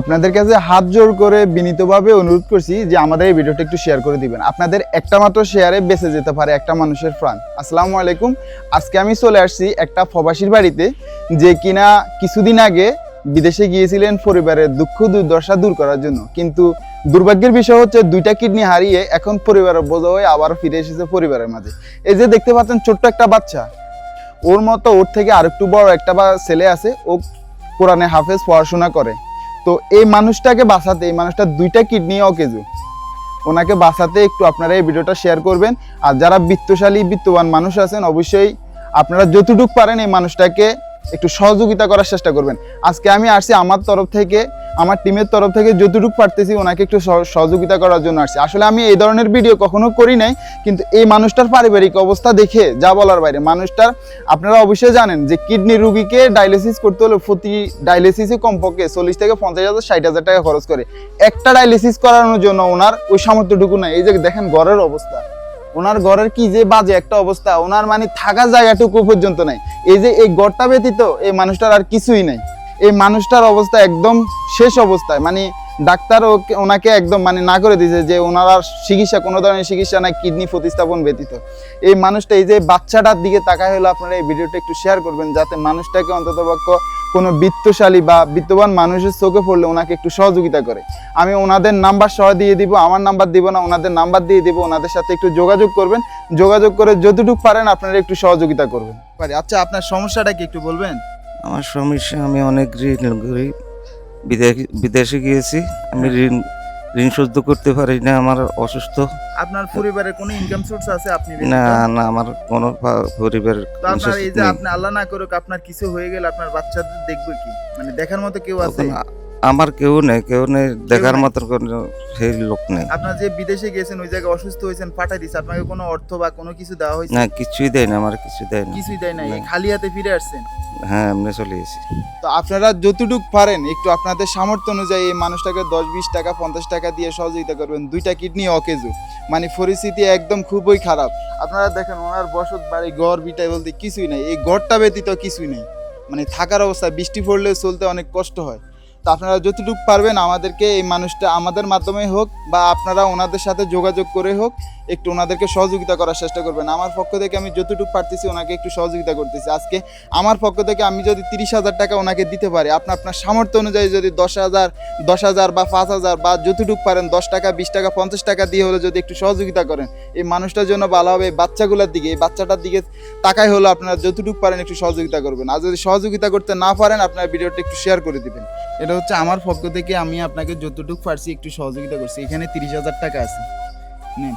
আপনাদের কাছে হাত জোর করে বিনীতভাবে অনুরোধ করছি যে আমাদের এই ভিডিওটা একটু শেয়ার করে দিবেন। আপনাদের একটা মাত্র শেয়ারে বেঁচে যেতে পারে একটা মানুষের প্রাণ। আসসালামু আলাইকুম। আজকে আমি চলে আসছি একটা প্রবাসীর বাড়িতে, যে কিনা কিছুদিন আগে বিদেশে গিয়েছিলেন পরিবারের দুঃখ দুর্দশা দূর করার জন্য। কিন্তু দুর্ভাগ্যের বিষয় হচ্ছে দুইটা কিডনি হারিয়ে এখন পরিবারের বোঝা হয়ে আবার ফিরে এসেছে পরিবারের মাঝে। এই যে দেখতে পাচ্ছেন ছোট্ট একটা বাচ্চা। ওর মতো ওর থেকে আরেকটু বড় একটা বা ছেলে আছে। ও কোরআনে হাফেজ পড়াশোনা করে। তো এই মানুষটাকে বাঁচাতে, এই মানুষটার দুইটা কিডনি অকেজো ওনাকে বাঁচাতে একটু আপনারা এই ভিডিওটা শেয়ার করবেন। আর যারা বিত্তশালী, বিত্তবান মানুষ আছেন, অবশ্যই আপনারা যতটুকু পারেন এই মানুষটাকে একটু সহযোগিতা করার চেষ্টা করবেন। আজকে আমি আসছি আমার তরফ থেকে আমার টিমের তরফ থেকে যতটুকু পারতেছি ওনাকে একটু সহ- সহযোগিতা করার জন্য আসছি। আসলে আমি এই ধরনের ভিডিও কখনো করি নাই, কিন্তু এই মানুষটার পারিবারিক অবস্থা দেখে যা বলার বাইরে, মানুষটার আপনারা অবশ্যই জানেন যে কিডনি রুগীকে ডায়ালিসিস করতে হলে প্রতি ডায়ালিসিসে কমপক্ষে চল্লিশ থেকে পঞ্চাশ হাজার, ষাট হাজার টাকা খরচ করে। একটা ডায়ালিসিস করানোর জন্য ওনার ওই সামর্থ্যটুকু নাই। এই যে দেখেন ঘরের অবস্থা। ওনার ঘরের কি যে বাজে একটা অবস্থা। ওনার মানে থাকার জায়গাটুকু পর্যন্ত নাই। এই যে এই গড়টা ব্যতীত এই মানুষটার আর কিছুই নাই। এই মানুষটার অবস্থা একদম শেষ অবস্থায় মানে ডাক্তার ওকে ওনাকে একদম মানে না করে দিয়েছে যে ওনার চিকিৎসা, কোনো ধরনের চিকিৎসা নাই, কিডনি প্রতিস্থাপন ব্যতীত। এই মানুষটা, এই যে বাচ্চাটার দিকে তাকায় হলো, আপনারা এই ভিডিওটা একটু শেয়ার করবেন, যাতে মানুষটাকে অন্ততপক্ষ কোনো বিত্তশালী বা বিত্তবান মানুষের চোখে পড়লে ওনাকে একটু সহযোগিতা করে। আমি ওনাদের নাম্বার সহ দিয়ে দিব, আমার নাম্বার দিব না, ওনাদের নাম্বার দিয়ে দিব, ওনাদের সাথে একটু যোগাযোগ করবেন। যোগাযোগ করে যতটুকু পারেন, আপনারা একটু সহযোগিতা করবেন। আচ্ছা আপনার সমস্যাটা কি একটু বলবেন? আমার সমস্যা, আমি অনেক করি। বিদেশে গিয়েছি। আমি ঋণ ঋণ শোধ করতে পারি না আমার অসুস্থ। আপনার পরিবারে কোনো ইনকাম সোর্স আছে আপনি না না আমার কোনো পা- পরিবার তো আপনার এই যে আপনি আল্লাহ না করুক আপনার কিছু হয়ে গেলে আপনার বাচ্চাদের দেখবে কি? মানে দেখার মতো কেউ আছে? আমার কেউ নেই কেউ নেই দেখার? মতো কোনো সেই লোক নেই। আপনার যে বিদেশে গেছেন ওই জায়গায় অসুস্থ হয়েছেন পাঠাই দিছে আপনাকে কোনো অর্থ বা কোনো কিছু দেওয়া হয়েছে? না কিছুই দেয় না আমার কিছু দেয় না। কিছুই দেয় নাই না। খালি হাতে ফিরে আসছেন? হ্যাঁ আমরা চলে গেছি। তো আপনারা যতটুকু পারেন, একটু আপনাদের সামর্থ্য অনুযায়ী এই মানুষটাকে দশ, বিশ টাকা, পঞ্চাশ টাকা দিয়ে সহযোগিতা করবেন। দুইটা কিডনি অকেজু। মানে পরিস্থিতি একদম খুবই খারাপ। আপনারা দেখেন, ওনার বসত বাড়ি, ঘর, বিটাই বলতে কিছুই নাই। এই ঘরটা ব্যতীত কিছুই নেই। মানে থাকার অবস্থা, বৃষ্টি পড়লে চলতে অনেক কষ্ট হয়। তো আপনারা যতটুকু পারবেন আমাদেরকে এই মানুষটা আমাদের মাধ্যমে হোক বা আপনারা ওনাদের সাথে যোগাযোগ করে হোক, একটু ওনাদেরকে সহযোগিতা করার চেষ্টা করবেন। আমার পক্ষ থেকে আমি যতটুকু পারতেছি ওনাকে একটু সহযোগিতা করতেছি। আজকে আমার পক্ষ থেকে আমি যদি তিরিশ হাজার টাকা ওনাকে দিতে পারি, আপনার আপনার সামর্থ্য অনুযায়ী যদি দশ হাজার দশ হাজার বা পাঁচ হাজার বা যতটুকু পারেন, দশ টাকা, বিশ টাকা, পঞ্চাশ টাকা দিয়ে হলে যদি একটু সহযোগিতা করেন, এই মানুষটার জন্য ভালো হবে। এই বাচ্চাগুলোর দিকে, এই বাচ্চাটার দিকে তাকাই হলো আপনারা যতটুকু পারেন একটু সহযোগিতা করবেন। আর যদি সহযোগিতা করতে না পারেন, আপনার ভিডিওটা একটু শেয়ার করে দিবেন। এটা হচ্ছে আমার পক্ষ থেকে আমি আপনাকে যতটুকু পারছি একটু সহযোগিতা করছি। এখানে তিরিশ হাজার টাকা আছে। নেন।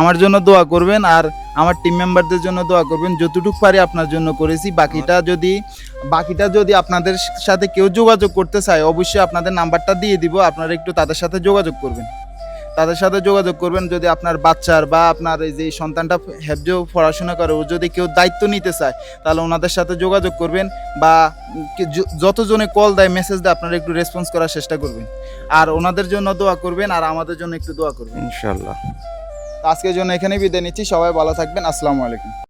আমার জন্য দোয়া করবেন আর আমার টিম মেম্বারদের জন্য দোয়া করবেন। যতটুকু পারি আপনার জন্য করেছি। বাকিটা যদি বাকিটা যদি আপনাদের সাথে কেউ যোগাযোগ করতে চায় অবশ্যই আপনাদের নাম্বারটা দিয়ে দিব। আপনারা একটু তাদের সাথে যোগাযোগ করবেন। তাদের সাথে যোগাযোগ করবেন যদি আপনার বাচ্চার বা আপনার এই যে সন্তানটা হ্যাবজ পড়াশোনা করে ও যদি কেউ দায়িত্ব নিতে চায় তাহলে ওনাদের সাথে যোগাযোগ করবেন বা যতজনে কল দেয় মেসেজ দেয় আপনারা একটু রেসপন্স করার চেষ্টা করবেন। আর ওনাদের জন্য দোয়া করবেন আর আমাদের জন্য একটু দোয়া করবেন। ইনশাল্লাহ আজকের জন্য এখানেই বিদায় নিচ্ছি সবাই ভালো থাকবেন আসসালামু আলাইকুম।